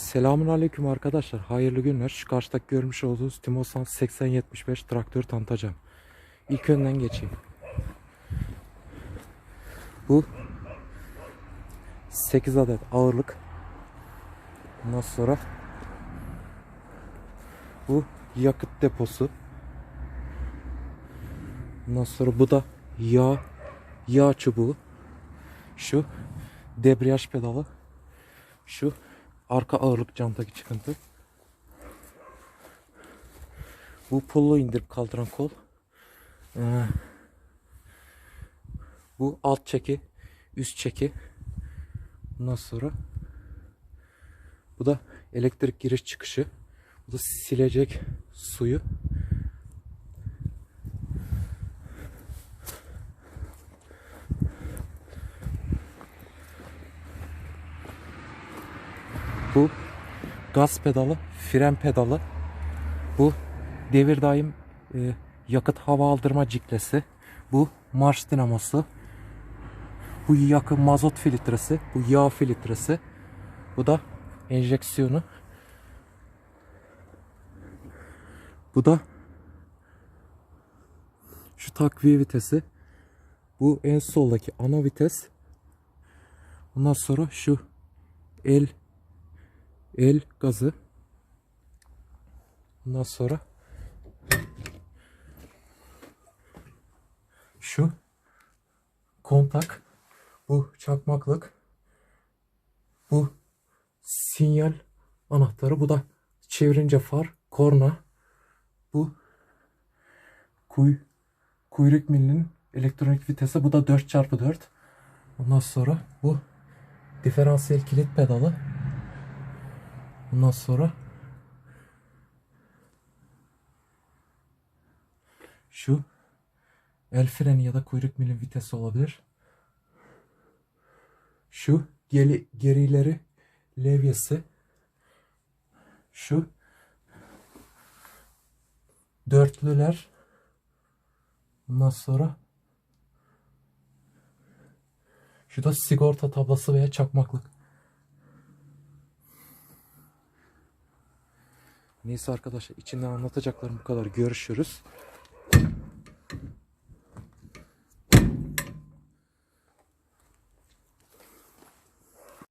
Selamun aleyküm arkadaşlar. Hayırlı günler. Şu karşıdaki görmüş olduğunuz Timosan 8075 traktörü tanıtacağım. İlk önden geçeyim. Bu 8 adet ağırlık. Ondan sonra bu yakıt deposu. Ondan sonra bu da yağ yağ çubuğu. Şu debriyaj pedalı. Şu arka ağırlık cantaki çıkıntı. Bu pullu indirip kaldıran kol. Ee, bu alt çeki, üst çeki. Bundan sonra bu da elektrik giriş çıkışı. Bu da silecek suyu. Bu gaz pedalı, fren pedalı. Bu devir daim e, yakıt hava aldırma ciklesi. Bu marş dinamosu. Bu yakı mazot filtresi. Bu yağ filtresi. Bu da enjeksiyonu. Bu da şu takviye vitesi. Bu en soldaki ana vites. Ondan sonra şu el el gazı. Ondan sonra şu kontak, bu çakmaklık, bu sinyal anahtarı, bu da çevirince far, korna, bu kuy, kuyruk milinin elektronik vitesi, bu da 4x4. Ondan sonra bu diferansiyel kilit pedalı. Ondan sonra şu el freni ya da kuyruk milim vitesi olabilir. Şu geri, gerileri levyesi. Şu dörtlüler. Ondan sonra şu da sigorta tablası veya çakmaklık. Neyse arkadaşlar içinden anlatacaklarım bu kadar. Görüşürüz.